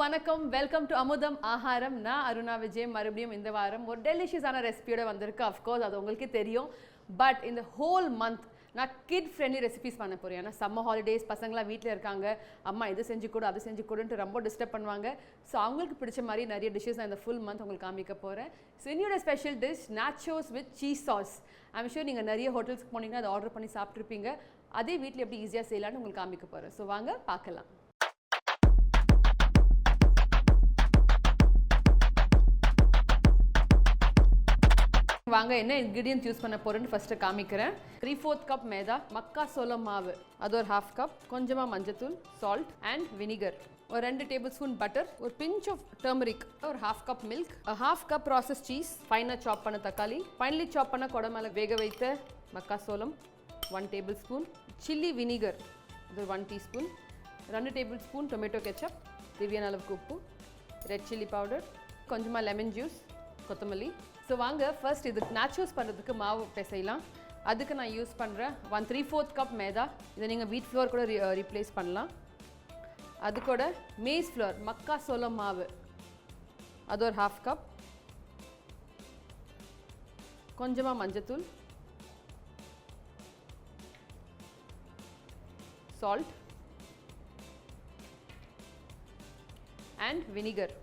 வணக்கம். Welcome to அமுதம் ஆஹாரம். நான் அருணா விஜய். மறுபடியும் இந்த வாரம் ஒரு டெலிஷியஸான ரெசிபியோட வந்திருக்கு. அஃப்கோர்ஸ் அது உங்களுக்கே தெரியும். பட் இந்த ஹோல் மந்த் நான் கிட் ஃப்ரெண்ட்லி ரெசிபிஸ் பண்ண போகிறேன் ஏன்னா சம்மர் ஹாலிடேஸ் பசங்களாம் வீட்டில் இருக்காங்க. அம்மா இது செஞ்சு கொடு அது செஞ்சு கொடுன்ட்டு ரொம்ப டிஸ்டர்ப் பண்ணுவாங்க. ஸோ அவங்களுக்கு பிடிச்ச மாதிரி நிறைய டிஷ்ஷஸ் நான் இந்த ஃபுல் மந்த் உங்களுக்கு காமிக்க போகிறேன் ஸோ என்னோட special dish nachos with cheese sauce I'm sure நீங்கள் நிறைய ஹோட்டல்ஸ்க்கு போனீங்கன்னா அதை ஆர்டர் பண்ணி சாப்பிட்ருப்பீங்க அதே வீட்டில் எப்படி ஈஸியாக செய்யலாம்னு உங்களுக்கு காமிக்க போகிறேன் ஸோ வாங்க பார்க்கலாம். வாங்க என்ன இன்க்ரீடியன்ஸ் யூஸ் பண்ண போறேன்னு ஃபர்ஸ்ட் காமிக்கிறேன். த்ரீ ஃபோர்த் கப் மேதா மக்கா சோளம் மாவு. அது ஒரு ஹாஃப் கப் கொஞ்சமாக மஞ்சத்தூள் சால்ட் அண்ட் வினிகர் ஒரு ரெண்டு டேபிள் ஸ்பூன் பட்டர் ஒரு பிஞ்ச் ஆஃப் டர்மரிக் ஒரு half cup milk half cup process cheese ஃபைனாக சாப் பண்ண தக்காளி. ஃபைனலி சாப் பண்ண குடமலை வேக வைத்த மக்கா சோளம் one tablespoon chilli vinegar இது ஒன் டீஸ்பூன் ரெண்டு டேபிள் ஸ்பூன் டொமேட்டோ கெச்சப் தேவையான அளவுக்கு உப்பு. ரெட் சில்லி பவுடர் கொஞ்சமாக லெமன் ஜூஸ் கொத்தமல்லி. ஸோ வாங்க ஃபர்ஸ்ட் இதுக்கு நாச்சோஸ் பண்ணுறதுக்கு மாவு பிசையலாம். அதுக்கு நான் யூஸ் பண்ணுறேன் one three fourth cup maida. இதை நீங்கள் வீட் ஃப்ளோர் கூட ரீப்ளேஸ் பண்ணலாம். அது கூட மேஸ் ஃப்ளோர் மக்கா சோளம் மாவு. அது ஒரு ஹாஃப் கப் கொஞ்சமாக மஞ்சத்தூள். சால்ட் அண்ட் வினிகர்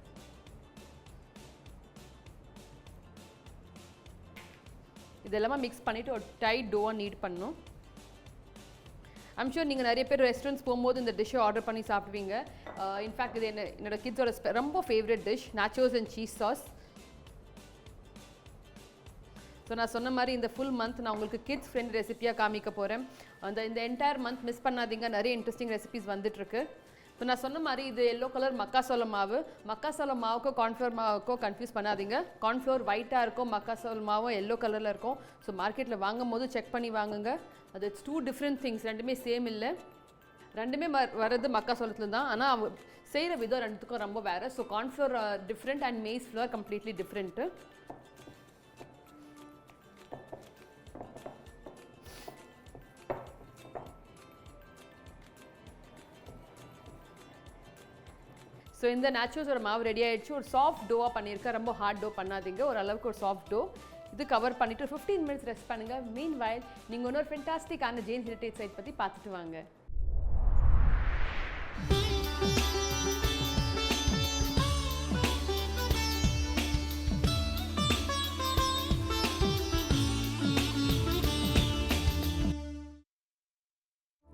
இதெல்லாமே மிக்ஸ் பண்ணிவிட்டு ஒரு டைட் டோவாக நீட் பண்ணணும். ஐம் ஷூர் நீங்கள் நிறைய பேர் ரெஸ்டாரண்ட்ஸ் போகும்போது இந்த டிஷ்ஷை ஆர்டர் பண்ணி சாப்பிடுவீங்க. Uh, இன்ஃபேக்ட் இது என்ன என்னோட கிட்ஸோட ரொம்ப favourite dish nachos and cheese sauce so நான் சொன்ன மாதிரி இந்த ஃபுல் மந்த் நான் உங்களுக்கு கிட்ஸ் ஃப்ரெண்ட் ரெசிபியாக காமிக்க போகிறேன் அந்த இந்த என்டையர் மந்த் மிஸ் பண்ணாதீங்க. நிறைய இன்ட்ரெஸ்டிங் ரெசிபிஸ் வந்துட்டுருக்கு. இப்போ நான் சொன்ன மாதிரி இது எல்லோ கலர் மக்காசோளம் மாவு. மக்காசோளம் மாவுக்கோ கார்ன்ஃப்ளவர் மாவுக்கோ கன்ஃபியூஸ் பண்ணாதீங்க. கார்ன்ஃப்ளவர் ஒயிட்டாக இருக்கும் மக்காசோளம் மாவும் எல்லோ கலரில் இருக்கும். ஸோ மார்க்கெட்டில் வாங்கும் போது செக் பண்ணி வாங்குங்க. அது இட்ஸ் டூ டிஃப்ரெண்ட் திங்ஸ் ரெண்டுமே சேம் இல்லை. ரெண்டுமே வ- வர்றது மக்காசோளத்தில் தான். ஆனால் செய்கிற விதம் ரெண்டுத்துக்கும் ரொம்ப வேறு. So cornflour different and maize flour completely different so இந்த நேச்சுரல்ஸோட மாவு ரெடி ஆகிடுச்சு ஒரு சாஃப்ட் டோவாக பண்ணியிருக்கேன் ரொம்ப ஹார்ட் டோ பண்ணாதீங்க. ஒரு அளவுக்கு ஒரு சாஃப்ட் டோ இது கவர் பண்ணிட்டு ஃபிஃப்டீன் மினிட்ஸ் ரெஸ்ட் பண்ணுங்கள் மீன் வயல் நீங்கள் இன்னொரு ஃபென்டாஸ்டிக்கான ஜெயின் ஹெரிட்டேஜ் சைட் பற்றி பார்த்துட்டு வாங்க.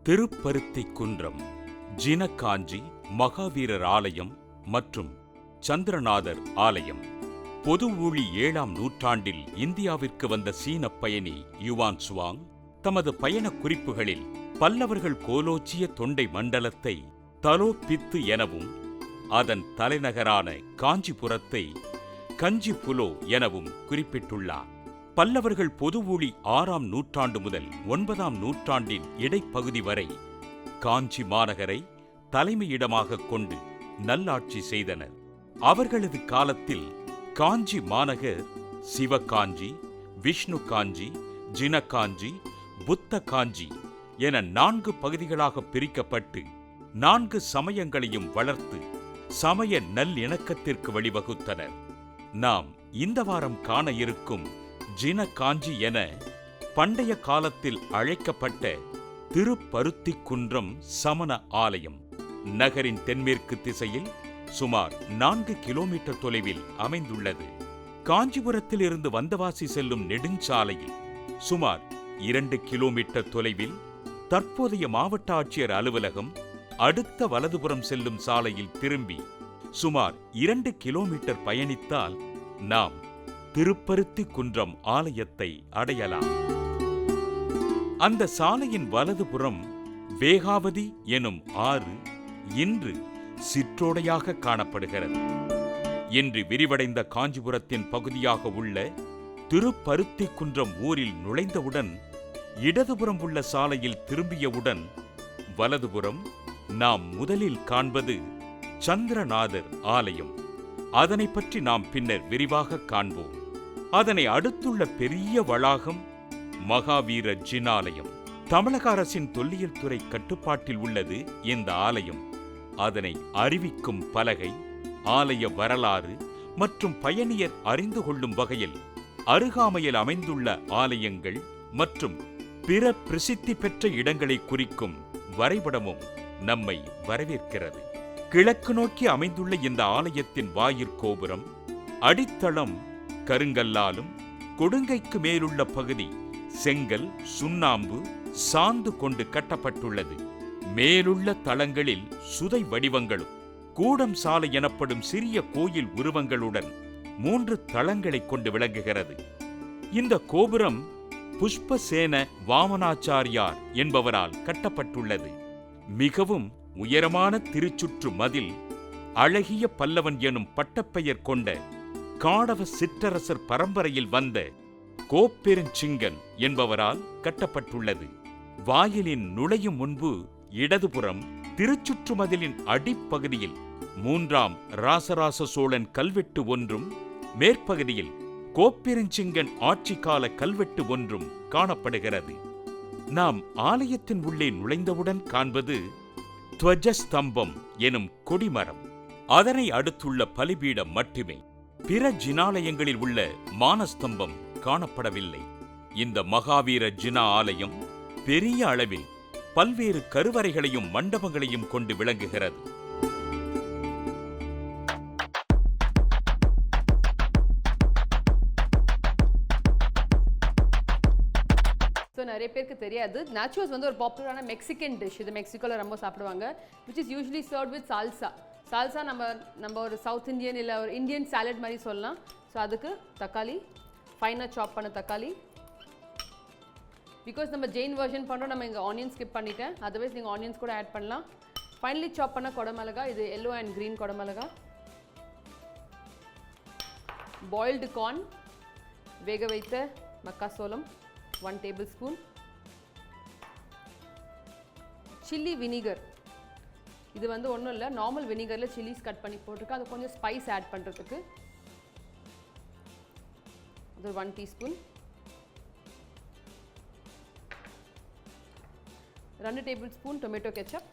திருப்பருத்தி குன்றம் ஜினக்காஞ்சி மகாவீரர் ஆலயம் மற்றும் சந்திரநாதர் ஆலயம். பொது ஊழி ஏழாம் நூற்றாண்டில் இந்தியாவிற்கு வந்த சீன பயணி யுவான் சுவாங் தமது பயண குறிப்புகளில் பல்லவர்கள் கோலோச்சிய தொண்டை மண்டலத்தை தலோபித்து எனவும் அதன் தலைநகரான காஞ்சிபுரத்தை கஞ்சிபுலோ எனவும் குறிப்பிட்டுள்ளார். பல்லவர்கள் பொது ஊழி ஆறாம் நூற்றாண்டு முதல் ஒன்பதாம் நூற்றாண்டின் இடைப்பகுதி வரை காஞ்சி மாநகரை தலைமையிடமாகக் கொண்டு நல்லாட்சி செய்தனர். அவர்களது காலத்தில் காஞ்சி மாநகர் சிவகாஞ்சி விஷ்ணு காஞ்சி ஜினகாஞ்சி புத்த காஞ்சி என நான்கு பகுதிகளாக பிரிக்கப்பட்டு நான்கு சமயங்களையும் வளர்த்து சமய நல்லிணக்கத்திற்கு வழிவகுத்தனர். நாம் இந்த வாரம் காண இருக்கும் ஜின காஞ்சி என பண்டைய காலத்தில் அழைக்கப்பட்ட திருப்பருத்திக்குன்றம் சமண ஆலயம். நகரின் தென்மேற்கு திசையில் சுமார் நான்கு கிலோமீட்டர் தொலைவில் அமைந்துள்ளது. காஞ்சிபுரத்தில் இருந்து வந்தவாசி செல்லும் நெடுஞ்சாலையில் சுமார் இரண்டு கிலோமீட்டர் தொலைவில் தற்போதைய மாவட்ட ஆட்சியர் அலுவலகம் அடுத்த வலதுபுறம் செல்லும் சாலையில் திரும்பி சுமார் இரண்டு கிலோமீட்டர் பயணித்தால் நாம் திருப்பருத்தி குன்றம் ஆலயத்தை அடையலாம். அந்த சாலையின் வலதுபுறம் வேகாவதி எனும் ஆறு இன்று சிற்றோடையாக காணப்படுகிறது. இன்று விரிவடைந்த காஞ்சிபுரத்தின் பகுதியாக உள்ள திருப்பருத்தி குன்றம் ஊரில் நுழைந்தவுடன் இடதுபுறம் உள்ள சாலையில் திரும்பியவுடன் வலதுபுறம் நாம் முதலில் காண்பது சந்திரநாதர் ஆலயம். அதனை பற்றி நாம் பின்னர் விரிவாக காண்போம். அதனை அடுத்துள்ள பெரிய வளாகம் மகாவீர ஜினாலயம் தமிழக அரசின் தொல்லியல் துறை கட்டுப்பாட்டில் உள்ளது இந்த ஆலயம். அதனை அறிவிக்கும் பலகை ஆலய வரலாறு மற்றும் பயணியர் அறிந்து கொள்ளும் வகையில் அருகாமையில் அமைந்துள்ள ஆலயங்கள் மற்றும் பிற பிரசித்தி பெற்ற இடங்களை குறிக்கும் வரைபடமும் நம்மை வரவேற்கிறது. கிழக்கு நோக்கி அமைந்துள்ள இந்த ஆலயத்தின் வாயிற்கோபுரம் அடித்தளம் கருங்கல்லாலும் கொடுங்கைக்கு மேலுள்ள பகுதி செங்கல் சுண்ணாம்பு சாந்து கொண்டு கட்டப்பட்டுள்ளது. மேலுள்ள தளங்களில் சுதை வடிவங்களும் கூடம் சாலை எனப்படும் சிறிய கோயில் உருவங்களுடன் மூன்று தளங்களைக் கொண்டு விளங்குகிறது. இந்த கோபுரம் புஷ்பசேன வாமனாச்சாரியார் என்பவரால் கட்டப்பட்டுள்ளது. மிகவும் உயரமான திருச்சுற்று மதில் அழகிய பல்லவன் எனும் பட்டப்பெயர் கொண்ட காடவ சிற்றரசர் பரம்பரையில் வந்த கோப்பெருஞ்சிங்கன் என்பவரால் கட்டப்பட்டுள்ளது. வாயிலின் நுழையும் முன்பு இடதுபுறம் திருச்சுற்றுமதிலின் அடிப்பகுதியில் மூன்றாம் ராசராச சோழன் கல்வெட்டு ஒன்றும் மேற்பகுதியில் கோப்பெருஞ்சிங்கன் ஆட்சி கால கல்வெட்டு ஒன்றும் காணப்படுகிறது. நாம் ஆலயத்தின் உள்ளே நுழைந்தவுடன் காண்பது துவஜஸ்தம்பம் எனும் கொடிமரம். அதனை அடுத்துள்ள பலிபீடம் மட்டுமே. பிற ஜினாலயங்களில் உள்ள மானஸ்தம்பம் காணப்படவில்லை. இந்த மகாவீர ஜினா ஆலயம் பெரிய அளவில் பல்வேறு கருவறைகளையும் மண்டபங்களையும் கொண்டு விளங்குகிறது. ஸோ நிறைய பேருக்கு தெரியாது. நாச்சோஸ் வந்து ஒரு பாப்புலரான மெக்சிகன் டிஷ் இது மெக்சிகோவில் ரொம்ப சாப்பிடுவாங்க. Which is usually serve with salsa salsa நம்ம நம்ம ஒரு சவுத் இந்தியன் இல்லை ஒரு இந்தியன் சாலட் மாதிரி சொல்லலாம். ஸோ அதுக்கு தக்காளி ஃபைனாக சாப் பண்ண தக்காளி பிகாஸ் நம்ம ஜெயின் வெர்ஷன் பண்ணுறோம் நம்ம இங்கே ஆனியன் ஸ்கிப் பண்ணிட்டேன். அதர்வைஸ் நீங்கள் ஆனியன்ஸ் கூட ஆட் பண்ணலாம். ஃபைனலி சாப் பண்ண குடமிளகா இது எல்லோ அண்ட் க்ரீன் குடமிளகா பாயில்டு கார்ன் வேக வைத்த மக்காசோளம் one tablespoon chilli vinegar இது வந்து ஒன்றும் இல்லை. நார்மல் வினிகரில் சில்லிஸ் கட் பண்ணி போட்டிருக்கேன். அது கொஞ்சம் ஸ்பைஸ் ஆட் பண்ணுறதுக்கு அது ஒன் டீஸ்பூன் ரெண்டு டேபிள் ஸ்பூன் டொமேட்டோ கெச்சப்.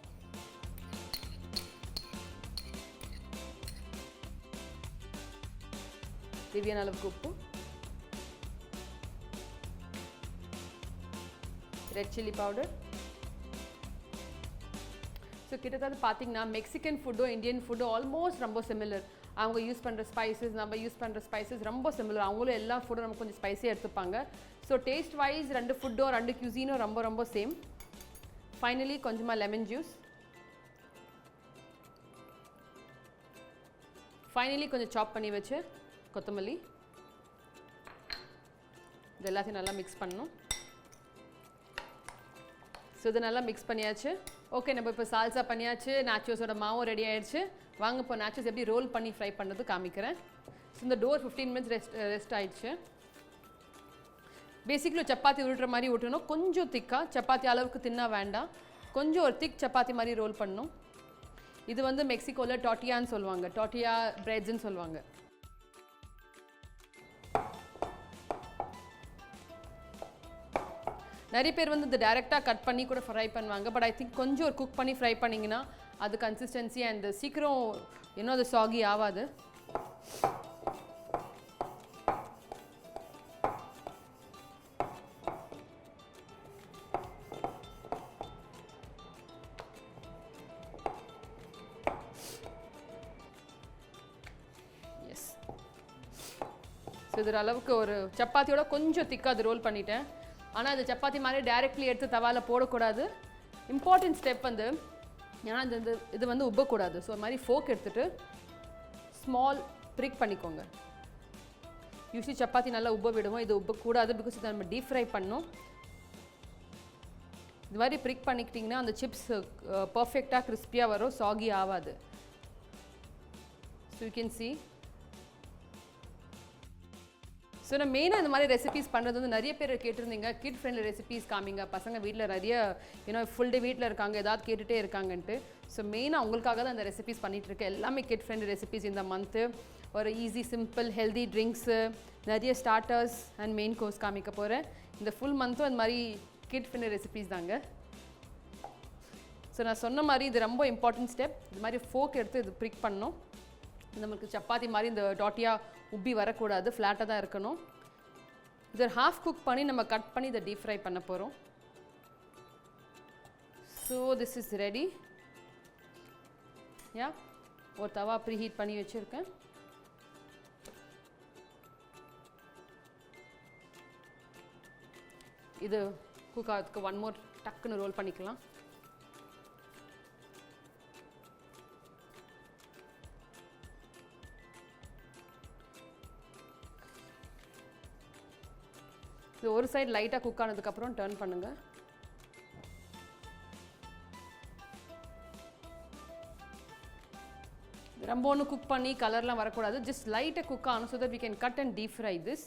தேவையான அளவுக்கு உப்பு. ரெட் சில்லி பவுடர் ஸோ கிட்டத்தட்ட பார்த்தீங்கன்னா மெக்சிகன் ஃபுட்டும் இந்தியன் ஃபுட்டும் ஆல்மோஸ்ட் ரொம்ப சிமிலர் அவங்க யூஸ் பண்ணுற ஸ்பைசஸ் நம்ம யூஸ் பண்ணுற ஸ்பைசஸ் ரொம்ப சிமிலர் அவங்களும் எல்லா ஃபுட்டும் நம்ம கொஞ்சம் ஸ்பைஸியாக எடுத்துப்பாங்க. ஸோ டேஸ்ட் வைஸ் ரெண்டு ஃபுட்டும் ரெண்டு கியூசினும் ரொம்ப ரொம்ப சேம் ஃபைனலி கொஞ்சமாக லெமன் ஜூஸ் ஃபைனலி கொஞ்சம் சாப் பண்ணி வச்சு கொத்தமல்லி. இது எல்லாத்தையும் நல்லா மிக்ஸ் பண்ணணும். ஸோ இது நல்லா மிக்ஸ் பண்ணியாச்சு. ஓகே நம்ம இப்போ சால்சா பண்ணியாச்சு. நாச்சோஸோட மாவும் ரெடி ஆயிடுச்சு. வாங்க இப்போ நாச்சோஸ் எப்படி ரோல் பண்ணி ஃப்ரை பண்ணுறது காமிக்கிறேன். ஸோ இந்த dough fifteen minutes rest rest ஆயிடுச்சு. பேசிக்கலி சப்பாத்தி உருட்டுற மாதிரி ஊட்டணும். கொஞ்சம் திக்காக சப்பாத்தி அளவுக்கு தின்னா வேண்டாம். கொஞ்சம் ஒரு திக் சப்பாத்தி மாதிரி ரோல் பண்ணணும். இது வந்து மெக்சிகோவில் டாட்டியான்னு சொல்லுவாங்க. டாட்டியா பிரெட்ஸ்ன்னு சொல்லுவாங்க. நிறைய பேர் வந்து இது டேரெக்டாக கட் பண்ணி கூட ஃப்ரை பண்ணுவாங்க. பட் ஐ திங்க் கொஞ்சம் ஒரு குக் பண்ணி ஃப்ரை பண்ணிங்கன்னா அது கன்சிஸ்டன்சி அண்ட் சீக்கிரம் இன்னும் அது சாகி ஆகாது. ஸோ அளவுக்கு ஒரு சப்பாத்தியோட கொஞ்சம் திக்காக அது ரோல் பண்ணிட்டேன். ஆனால் அது சப்பாத்தி மாதிரி டைரெக்ட்லி எடுத்து தவால போடக்கூடாது. இம்பார்ட்டன்ட் ஸ்டெப் வந்து ஏன்னா இது வந்து இது வந்து உப்பக்கூடாது. ஸோ மாதிரி ஃபோக் எடுத்துட்டு ஸ்மால் ப்ரிக் பண்ணிக்கோங்க. யூஸ்வலி சப்பாத்தி நல்லா உப்ப விடுவோம். இது உப்பக்கூடாது பிகாஸ் இதை நம்ம டீப் ஃப்ரை பண்ணோம் இது மாதிரி ப்ரிக் பண்ணிக்கிட்டிங்கன்னா அந்த சிப்ஸ் பர்ஃபெக்டாக கிறிஸ்பியாக வரும். சாகி ஆகாது. So you can see so நான் மெயினாக இந்த மாதிரி ரெசிபீஸ் பண்ணுறது வந்து நிறைய பேர் கேட்டிருந்தீங்க. கிட் ஃப்ரெண்ட்லி ரெசிபீஸ் காமிங்க. பசங்க வீட்டில் நிறைய ஏன்னா ஃபுல் டே வீட்டில் இருக்காங்க. ஏதாவது கேட்டுகிட்டே இருக்காங்கன்ட்டு. ஸோ மெயினாக உங்களுக்காக தான் அந்த ரெசிபிஸ் பண்ணிகிட்டு இருக்கேன். எல்லாமே கிட் ஃப்ரெண்ட்லி ரெசிபிஸ் இந்த மந்த்து ஒரு ஈஸி சிம்பிள் ஹெல்தி ட்ரிங்க்ஸு நிறைய ஸ்டார்டர்ஸ் அண்ட் மெயின் கோர்ஸ் காமிக்க போகிறேன் இந்த ஃபுல் மந்த்தும் அந்த மாதிரி கிட் ஃப்ரெண்ட்லி ரெசிபீஸ் தாங்க. ஸோ நான் சொன்ன மாதிரி இது ரொம்ப இம்பார்ட்டன்ட் ஸ்டெப் இது மாதிரி ஃபோக் எடுத்து இது ப்ரிக் பண்ணணும். நமக்கு சப்பாத்தி மாதிரி இந்த டாட்டியாக உப்பி வரக்கூடாது ஃப்ளாட்டாக தான் இருக்கணும். இதை ஹாஃப் குக் பண்ணி நம்ம கட் பண்ணி இதை டீப் ஃப்ரை பண்ண போகிறோம் ஸோ திஸ் இஸ் ரெடி யா ஒரு தவா ப்ரீ ஹீட் பண்ணி வச்சுருக்கேன். இது குக் ஆகிறதுக்கு ஒன் மோர் டக்குன்னு ரோல் பண்ணிக்கலாம். இது ஒரு சைடு லைட்டாக குக் ஆனதுக்கப்புறம் டர்ன் பண்ணுங்கள் ரொம்ப ஒன்றும் குக் பண்ணி கலர்லாம் வரக்கூடாது. ஜஸ்ட் லைட்டாக குக் ஆகணும் so that we can cut and deep fry this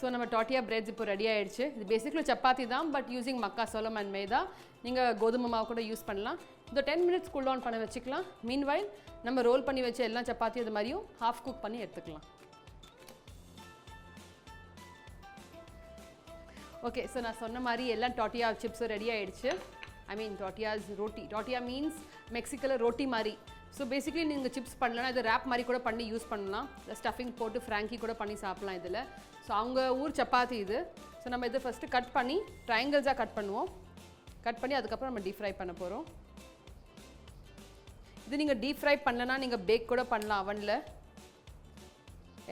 so நம்ம டாட்டியா பிரெட்ஸ் இப்போ ரெடி ஆயிடுச்சு. இது பேசிக்கலி சப்பாத்தி தான் பட் யூஸிங் மக்கா சோளம் அண்ட் மேதா நீங்கள் கோதுமை மாவு கூட யூஸ் பண்ணலாம். இந்த டென் மினிட்ஸ் கூல் டவுன் பண்ண வச்சுக்கலாம். மீன் வைல் நம்ம ரோல் பண்ணி வச்ச எல்லா சப்பாத்தியும் அது மாதிரியும் ஹாஃப் குக் பண்ணி எடுத்துக்கலாம். ஓகே ஸோ நான் சொன்ன மாதிரி எல்லாம் டாட்டியா சிப்ஸும் ரெடி ஆகிடுச்சு ஐ மீன் டாட்டியாஸ் ரோட்டி டாட்டியா மீன்ஸ் மெக்சிக்கோவில் ரோட்டி மாதிரி. ஸோ பேசிக்கலி நீங்கள் சிப்ஸ் பண்ணலன்னா இது ரேப் மாதிரி கூட பண்ணி யூஸ் பண்ணலாம். ஸ்டஃபிங் போட்டு ஃப்ராங்கி கூட பண்ணி சாப்பிட்லாம் இதில். ஸோ அவங்க ஊர் சப்பாத்தி இது. ஸோ நம்ம இதை ஃபஸ்ட்டு கட் பண்ணி ட்ரையாங்கிள்ஸாக கட் பண்ணுவோம். கட் பண்ணி அதுக்கப்புறம் நம்ம டீப் ஃப்ரை பண்ண போகிறோம் இது நீங்கள் டீப் ஃப்ரை பண்ணலன்னா நீங்கள் பேக் கூட பண்ணலாம் அவனில்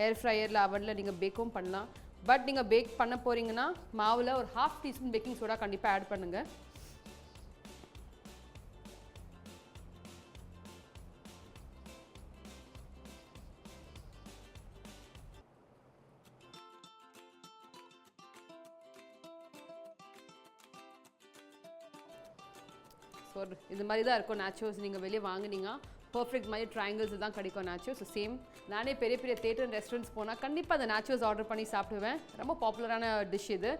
ஏர் ஃப்ரையரில் அவனில் நீங்கள் பேக்கும் பண்ணலாம். பட் நீங்கள் பேக் பண்ண போகிறீங்கன்னா மாவில் ஒரு ஹாஃப் டீஸ்பூன் பேக்கிங் சோடா கண்டிப்பாக ஆட் பண்ணுங்கள் ஸோ இது மாதிரி தான் இருக்கும் நேச்சுரல்ஸ் நீங்கள் வெளியே வாங்குனீங்கன்னா பர்ஃபெக்ட் மாதிரி ட்ரையாங்கிள்ஸ் தான் கிடைக்கும் நேச்சுரல்ஸ் சேம் நானே பெரிய பெரிய தேட்டர் ரெஸ்டாரண்ட்ஸ் போனால் கண்டிப்பாக அந்த நேச்சுரல்ஸ் ஆர்டர் பண்ணி சாப்பிடுவேன். ரொம்ப பாப்புலரான டிஷ் இது.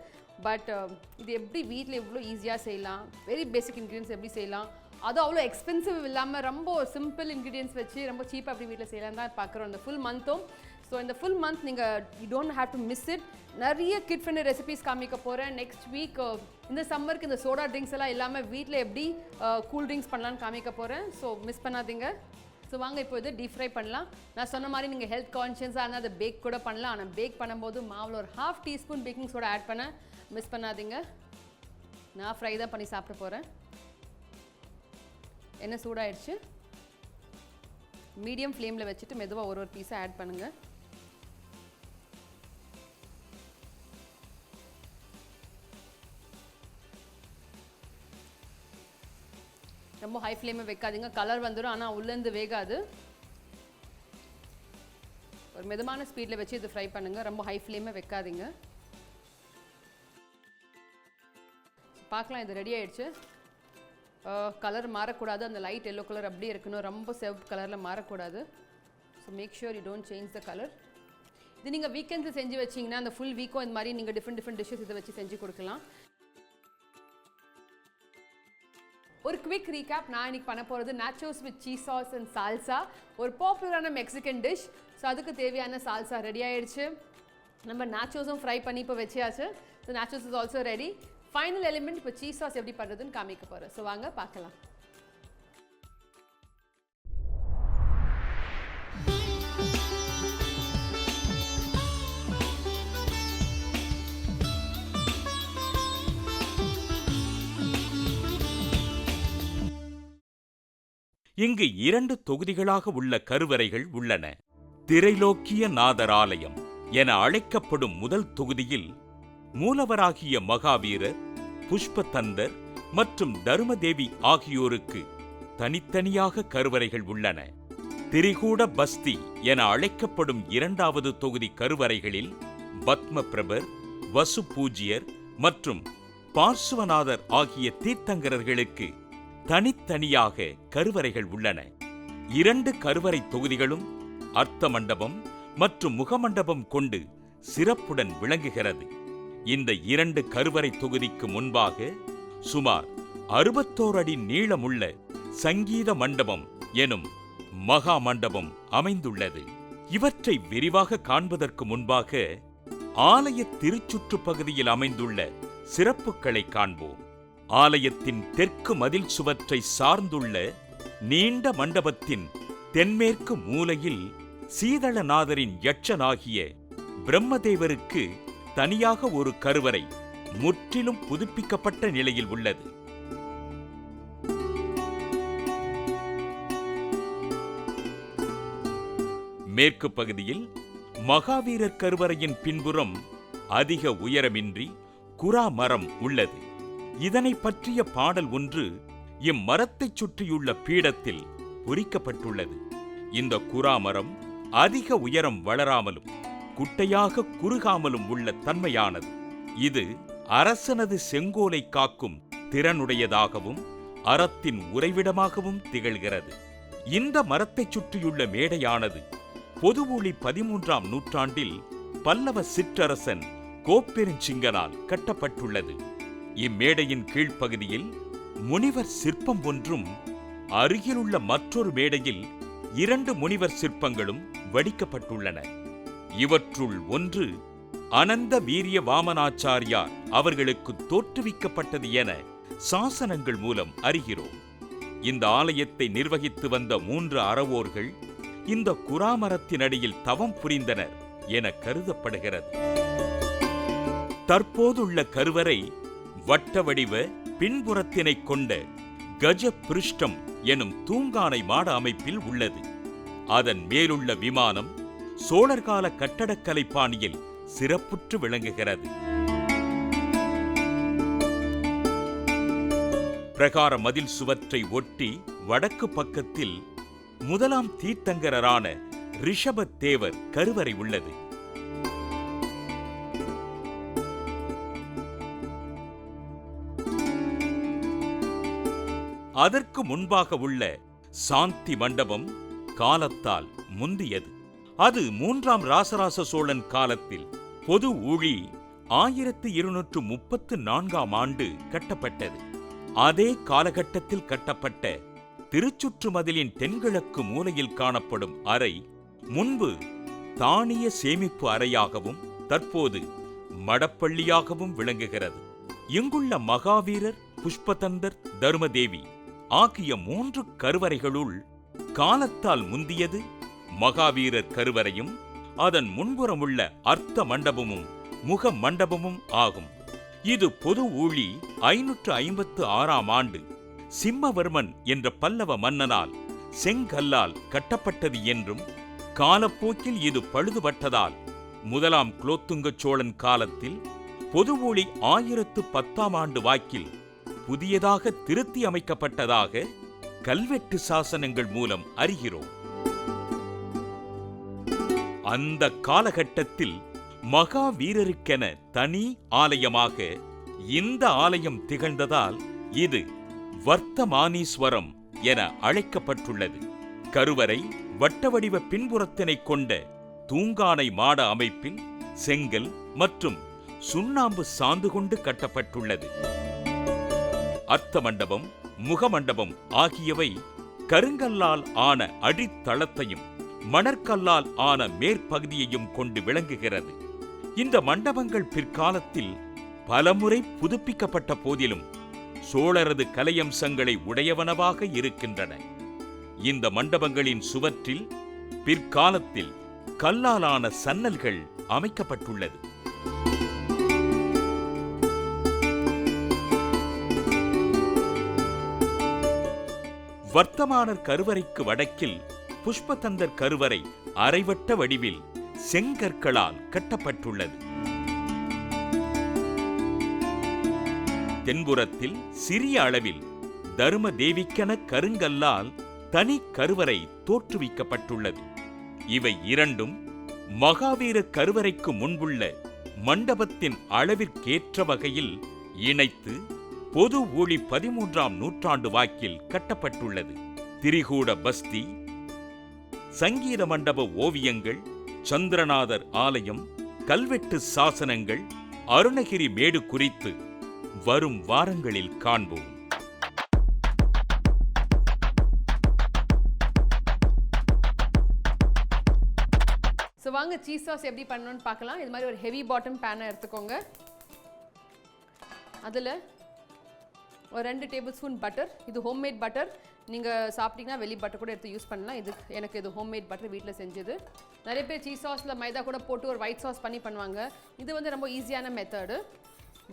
பட் um, இது எப்படி வீட்டில் எவ்வளோ ஈஸியாக செய்யலாம்? வெரி பேசிக் இன்க்ரீடியன்ஸ் எப்படி செய்யலாம்? அதுவும் அவ்வளோ எக்ஸ்பென்சிவ் இல்லாமல் ரொம்ப சிம்பிள் இன்க்ரீடியன்ஸ் வச்சு ரொம்ப சீப்பாக அப்படி வீட்டில் செய்யலாம் தான் பார்க்குறோம். இந்த ஃபுல் மந்த்தும் ஸோ இந்த ஃபுல் மந்த் நீங்கள் you don't have to miss it நிறைய கிட் ஃப்ரெண்ட் ரெசிபிஸ் காமிக்க போகிறேன் நெக்ஸ்ட் வீக் இந்த சம்மருக்கு இந்த சோடா ட்ரிங்க்ஸ் எல்லாம் இல்லாமல் வீட்டில் எப்படி uh, கூல் ட்ரிங்க்ஸ் பண்ணலான்னு காமிக்க போகிறேன் ஸோ மிஸ் பண்ணாதீங்க. ஸோ வாங்க இப்போ இது டீப் ஃப்ரை பண்ணலாம். நான் சொன்ன மாதிரி நீங்கள் ஹெல்த் கான்ஷியஸாக இருந்தால் அதை பேக் கூட பண்ணலாம். ஆனால் பேக் பண்ணும்போது மாவில் ஒரு half teaspoon baking soda add பண்ண மிஸ் பண்ணாதீங்க. நான் ஃப்ரை தான் பண்ணி சாப்பிட போகிறேன் என்ன சூடாயிடுச்சு? மீடியம் ஃப்ளேமில் வச்சுட்டு மெதுவாக ஒரு ஒரு பீஸை ஆட் பண்ணுங்கள் ரொம்ப ஹை ஃப்ளேமே வைக்காதீங்க. கலர் வந்துடும் ஆனால் உள்ளேருந்து வேகாது. ஒரு மிதமான ஸ்பீடில் வச்சு இது ஃப்ரை பண்ணுங்கள் ரொம்ப ஹை ஃப்ளேமே வைக்காதீங்க. பார்க்கலாம் இது ரெடி ஆயிடுச்சு. கலர் மாறக்கூடாது. அந்த லைட் எல்லோ கலர் அப்படியே இருக்கணும். ரொம்ப செவ் கலரில் மாறக்கூடாது. So make sure you don't change the colour இது நீங்கள் வீக்கெண்ட்ஸில் செஞ்சு வச்சிங்கன்னா அந்த ஃபுல் வீக்கும் இந்த மாதிரி நீங்கள் டிஃப்ரெண்ட் டிஃப்ரெண்ட் டிஷ்ஷஸ் இதை வச்சு செஞ்சு கொடுக்கலாம். ஒரு குவிக் ரீகேப் நான் இன்னைக்கு பண்ண போகிறது nachos with cheese sauce and salsa ஒரு பாப்புலரான மெக்சிகன் டிஷ் ஸோ அதுக்கு தேவையான சால்சா ரெடி ஆயிடுச்சு. நம்ம நேச்சோஸும் ஃப்ரை பண்ணி இப்போ வச்சியாச்சு. So nachos is also ready final element இப்போ சீஸ் சாஸ் எப்படி பண்ணுறதுன்னு காமிக்க போகிறேன் ஸோ வாங்க பார்க்கலாம். இங்கு இரண்டு தொகுதிகளாக உள்ள கருவறைகள் உள்ளன. திரைலோக்கிய நாதர் ஆலயம் என அழைக்கப்படும் முதல் தொகுதியில் மூலவராகிய மகாவீரர் புஷ்பதந்தர் மற்றும் தருமதேவி ஆகியோருக்கு தனித்தனியாக கருவறைகள் உள்ளன. திரிகூட பஸ்தி என அழைக்கப்படும் இரண்டாவது தொகுதி கருவறைகளில் பத்ம பிரபர் வசு பூஜ்யர் மற்றும் பார்சுவநாதர் ஆகிய தீர்த்தங்கரர்களுக்கு தனித்தனியாக கருவறைகள் உள்ளன. இரண்டு கருவறை தொகுதிகளும் அர்த்த மண்டபம் மற்றும் முகமண்டபம் கொண்டு சிறப்புடன் விளங்குகிறது. இந்த இரண்டு கருவறை தொகுதிக்கு முன்பாக சுமார் அறுபத்தோரு அடி நீளமுள்ள சங்கீத மண்டபம் எனும் மகா மண்டபம் அமைந்துள்ளது. இவற்றை விரிவாக காண்பதற்கு முன்பாக ஆலய திருச்சுற்று பகுதியில் அமைந்துள்ள சிறப்புகளை காண்போம். ஆலயத்தின் தெற்கு மதில் சுவற்றை சார்ந்துள்ள நீண்ட மண்டபத்தின் தென்மேற்கு மூலையில் சீதளநாதரின் யட்சனாகிய பிரம்மதேவருக்கு தனியாக ஒரு கருவறை முற்றிலும் புதுப்பிக்கப்பட்ட நிலையில் உள்ளது. மேற்கு பகுதியில் மகாவீரர் கருவறையின் பின்புறம் அதிக உயரமின்றி குரா மரம் உள்ளது. இதனை பற்றிய பாடல் ஒன்று இம்மரத்தைச் சுற்றியுள்ள பீடத்தில் பொறிக்கப்பட்டுள்ளது. இந்த குரா மரம் அதிக உயரம் வளராமலும் குட்டையாக குறுகாமலும் உள்ள தன்மையானது. இது அரசனது செங்கோலை காக்கும் திறனுடையதாகவும் அறத்தின் உறைவிடமாகவும் திகழ்கிறது. இந்த மரத்தைச் சுற்றியுள்ள மேடையானது பொதுவூழி பதிமூன்றாம் நூற்றாண்டில் பல்லவ சிற்றரசன் கோப்பெருஞ்சிங்கனால் கட்டப்பட்டுள்ளது. இம்மேடையின் கீழ்ப்பகுதியில் முனிவர் சிற்பம் ஒன்றும் அருகிலுள்ள மற்றொரு மேடையில் இரண்டு முனிவர் சிற்பங்களும் வடிக்கப்பட்டுள்ளன. இவற்றுள் ஒன்று அனந்த வீரிய வாமனாச்சாரியார் அவர்களுக்கு தோற்றுவிக்கப்பட்டது என சாசனங்கள் மூலம் அறிகிறோம். இந்த ஆலயத்தை நிர்வகித்து வந்த மூன்று அறவோர்கள் இந்த குராமரத்தின் அடியில் தவம் புரிந்தனர் என கருதப்படுகிறது. தற்போதுள்ள கருவறை வட்ட வடிவ பின்புறத்தினை கொண்ட கஜ பிருஷ்டம் எனும் தூங்கானை மாட அமைப்பில் உள்ளது. அதன் மேலுள்ள விமானம் சோழர்கால கட்டடக்கலை பாணியில் சிறப்புற்று விளங்குகிறது. பிரகார மதில் சுவற்றை ஒட்டி வடக்கு பக்கத்தில் முதலாம் தீர்த்தங்கரரான ரிஷபத் தேவர் கருவறை உள்ளது. அதற்கு முன்பாக உள்ள சாந்தி மண்டபம் காலத்தால் முந்தியது. அது மூன்றாம் ராசராச சோழன் காலத்தில் பொது ஊழி ஆயிரத்தி இருநூற்று முப்பத்து நான்காம் ஆண்டு கட்டப்பட்டது. அதே காலகட்டத்தில் கட்டப்பட்ட திருச்சுற்று மதிலின் தென்கிழக்கு மூலையில் காணப்படும் அறை முன்பு தானிய சேமிப்பு அறையாகவும் தற்போது மடப்பள்ளியாகவும் விளங்குகிறது. இங்குள்ள மகாவீரர் புஷ்பதந்தர் தர்மதேவி ஆகிய மூன்று கருவறைகளுள் காலத்தால் முந்தியது மகாவீரர் கருவறையும் அதன் முன்புறமுள்ள அர்த்த மண்டபமும் முக மண்டபமும் ஆகும். இது பொது ஊழி ஐநூற்று ஐம்பத்து ஆறாம் ஆண்டு சிம்மவர்மன் என்ற பல்லவ மன்னனால் செங்கல்லால் கட்டப்பட்டது என்றும் காலப்போக்கில் இது பழுதுபட்டதால் முதலாம் குலோத்துங்க சோழன் காலத்தில் பொது ஊழி ஆயிரத்து பத்தாம் ஆண்டு வாக்கில் புதியதாக திருத்தி அமைக்கப்பட்டதாக கல்வெட்டு சாசனங்கள் மூலம் அறிகிறோம். அந்த காலகட்டத்தில் மகா வீரருக்கென தனி ஆலயமாக இந்த ஆலயம் திகழ்ந்ததால் இது வர்த்தமானீஸ்வரம் என அழைக்கப்பட்டுள்ளது. கருவறை வட்டவடிவ பின்புறத்தினை கொண்ட தூங்கானை மாட அமைப்பில் செங்கல் மற்றும் சுண்ணாம்பு சாந்து கொண்டு கட்டப்பட்டுள்ளது. அர்த்த மண்டபம் முகமண்டபம் ஆகியவை கருங்கல்லால் ஆன அடித்தளத்தையும் மணற்கல்லால் ஆன மேற்பகுதியையும் கொண்டு விளங்குகிறது. இந்த மண்டபங்கள் பிற்காலத்தில் பலமுறை புதுப்பிக்கப்பட்ட போதிலும் சோழரது கலையம்சங்களை உடையவனவாக இருக்கின்றன. இந்த மண்டபங்களின் சுவற்றில் பிற்காலத்தில் கல்லாலான சன்னல்கள் அமைக்கப்பட்டுள்ளது. வர்த்தமானர் கருவறைக்கு வடக்கில் புஷ்பதந்தர் கருவறை அரைவட்ட வடிவில் செங்கற்களால் கட்டப்பட்டுள்ளது. தென்புறத்தில் சிறிய அளவில் தர்ம தேவிக்கென கருங்கல்லால் தனி கருவறை தோற்றுவிக்கப்பட்டுள்ளது. இவை இரண்டும் மகாவீர கருவறைக்கு முன்புள்ள மண்டபத்தின் அளவிற்கேற்ற வகையில் இணைத்து பொது ஒளி பதிமூன்றாம் நூற்றாண்டு வாக்கில் கட்டப்பட்டுள்ளது. திரிகூட பஸ்தி சங்கீத மண்டப ஓவியங்கள் சந்திரநாதர் ஆலயம் கல்வெட்டு சாசனங்கள் அருணகிரி மேடு குறித்து வரும் வாரங்களில் காண்போம். ஸோ வாங்க வாங்க சீஸ் சாஸ் எப்படி பண்ணணும்னு பார்க்கலாம். இது மாதிரி ஒரு ஹெவி பாட்டம் பேனை எடுத்துக்கோங்க. அதில் ஒரு ரெண்டு டேபிள் ஸ்பூன் பட்டர் இது ஹோம்மேட் பட்டர் நீங்கள் சாப்பிட்டீங்கன்னா வெளி பட்டர் கூட எடுத்து யூஸ் பண்ணலாம். இது எனக்கு இது ஹோம்மேட் பட்டர் வீட்டில் செஞ்சது. நிறைய பேர் சீஸ் சாஸில் மைதா கூட போட்டு ஒரு ஒயிட் சாஸ் பண்ணி பண்ணுவாங்க. இது வந்து ரொம்ப ஈஸியான மெத்தடு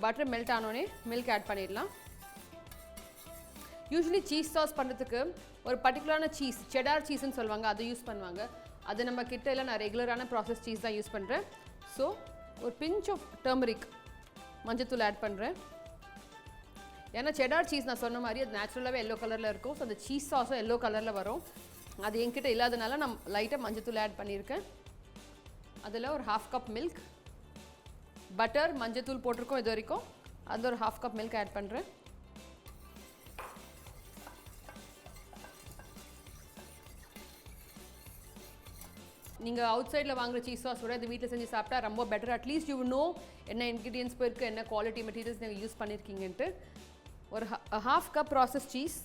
பட்டர் மெல்ட் ஆனோடனே மில்க் ஆட் பண்ணிடலாம். யூஸ்வலி சீஸ் சாஸ் பண்ணுறதுக்கு ஒரு பர்டிகுலரான சீஸ் செடார் சீஸ்னு சொல்லுவாங்க. அதை யூஸ் பண்ணுவாங்க. அது நம்ம கிட்ட எல்லாம் நான் ரெகுலரான ப்ராசஸ் சீஸ் தான் யூஸ் பண்ணுறேன் ஸோ ஒரு பிஞ்ச் ஆஃப் டர்மரிக் மஞ்சத்தூள் ஆட் பண்ணுறேன் ஏன்னா செடார் சீஸ் நான் சொன்ன மாதிரி அது நேச்சுரலாகவே எல்லோ கலரில் இருக்கும். ஸோ அந்த சீஸ் சாஸும் எல்லோ கலரில் வரும். அது என்கிட்ட இல்லாதனால நான் லைட்டாக மஞ்சத்தூள் ஆட் பண்ணியிருக்கேன். அதில் ஒரு ஹாஃப் கப் மில்க் பட்டர் மஞ்சத்தூள் போட்டிருக்கோம் இது வரைக்கும். அதில் ஒரு ஹாஃப் கப் மில்க் ஆட் பண்ணுறேன் நீங்கள் அவுட் சைடில் வாங்குற சீஸ் சாஸ் விட இது வீட்டில் செஞ்சு சாப்பிட்டா ரொம்ப better at least you know என்ன இன்க்ரீடியன்ஸ் போயிருக்கு என்ன குவாலிட்டி மெட்டீரியல்ஸ் நீங்கள் யூஸ் பண்ணியிருக்கீங்கன்ட்டு ஒரு ஹாஃப் கப் ப்ராசஸ் சீஸ்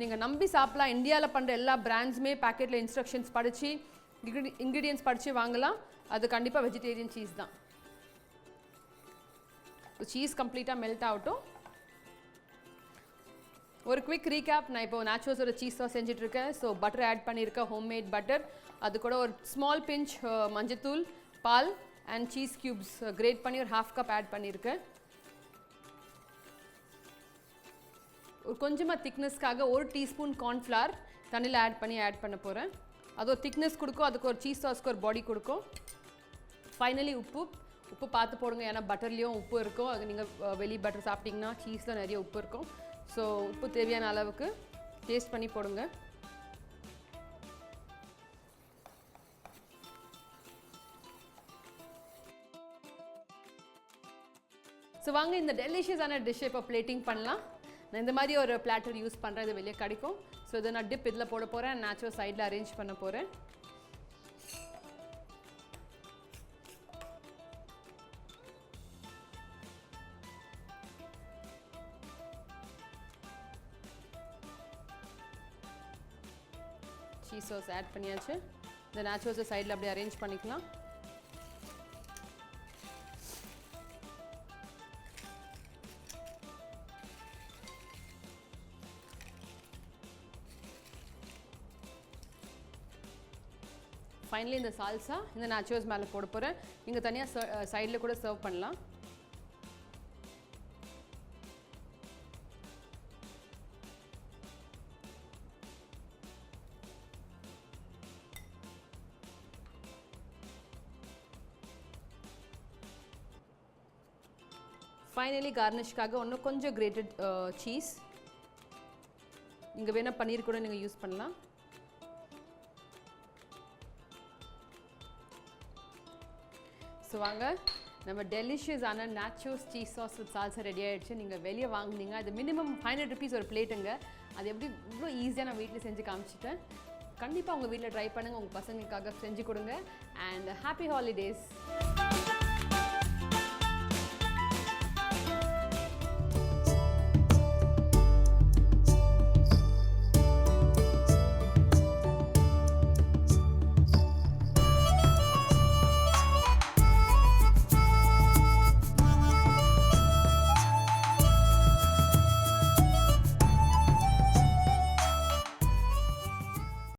நீங்கள் நம்பி சாப்பிடலாம். இந்தியாவில் பண்ணுற எல்லா பிராண்ட்ஸுமே பேக்கெட்டில் இன்ஸ்ட்ரக்ஷன்ஸ் படித்து இன்க்ரீடியன்ஸ் படித்து வாங்கலாம். அது கண்டிப்பாக வெஜிடேரியன் சீஸ் தான். சீஸ் கம்ப்ளீட்டாக மெல்ட் ஆகட்டும். ஒரு குவிக் ரீகேப் நான் இப்போ நேச்சுரல்ஸோட சீஸ் தான் செஞ்சுட்ருக்கேன் ஸோ பட்டர் ஆட் பண்ணியிருக்கேன். ஹோம்மேட் பட்டர் அது கூட ஒரு ஸ்மால் பிஞ்ச் uh, மஞ்சத்தூள் பால் அண்ட் சீஸ் க்யூப்ஸ் கிரேட் பண்ணி ஒரு ஹாஃப் கப் ஆட் பண்ணியிருக்கேன் ஒரு கொஞ்சமாக திக்னஸ்க்காக ஒரு டீஸ்பூன் கார்ன்ஃப்ளவர் தண்ணியில் ஆட் பண்ணி ஆட் பண்ண போகிறேன் அது ஒரு திக்னஸ் கொடுக்கும் அதுக்கு ஒரு சீஸ் சாஸ்க்கு ஒரு பாடி கொடுக்கும். ஃபைனலி உப்பு. உப்பு பார்த்து போடுங்க ஏன்னா பட்டர்லேயும் உப்பு இருக்கும். அது நீங்கள் uh, வெளி பட்டர் சாப்பிட்டிங்கன்னா சீஸில் நிறைய உப்பு இருக்கும். ஸோ உப்பு தேவையான அளவுக்கு டேஸ்ட் பண்ணி போடுங்க. ஸோ வாங்க இந்த டெலிஷியஸான டிஷ்ஷை இப்போ பிளேட்டிங் பண்ணலாம். நான் இந்த மாதிரி ஒரு பிளாட்டர் யூஸ் பண்ணுறேன் இது வெளியே கிடைக்கும். ஸோ இதை நான் டிப் இதில் போட போகிறேன் நேச்சுரல் சைடில் அரேஞ்ச் பண்ண போகிறேன் சீஸ் சாஸ் ஆட் பண்ணியாச்சு. இந்த நேச்சுரல்ஸை சைடில் அப்படியே அரேஞ்ச் பண்ணிக்கலாம். ஃபைனலி இந்த சால்சா இந்த நேச்சுரல்ஸ் மேலே போட போகிறேன் நீங்கள் தனியாக சைடில் கூட சர்வ் பண்ணலாம். ஃபைனலி கார்னிஷ்காக இன்னும் கொஞ்சம் கிரேட்டட் சீஸ் இங்கே வேணால் பன்னீர் கூட நீங்கள் யூஸ் பண்ணலாம். ஸோ வாங்க நம்ம டெலிஷியஸான Naturals cheese sauce with salsa ready ஆகிடுச்சு நீங்கள் வெளியே வாங்குனீங்க. அது மினிமம் ஃபைவ் ஹண்ட்ரட் ருபீஸ் ஒரு பிளேட்டுங்க அது எப்படி இவ்வளோ ஈஸியாக நான் வீட்டில் செஞ்சு காமிச்சிட்டேன். கண்டிப்பாக உங்கள் வீட்டில் ட்ரை பண்ணுங்கள் உங்கள் பசங்களுக்காக செஞ்சு கொடுங்க. And happy holidays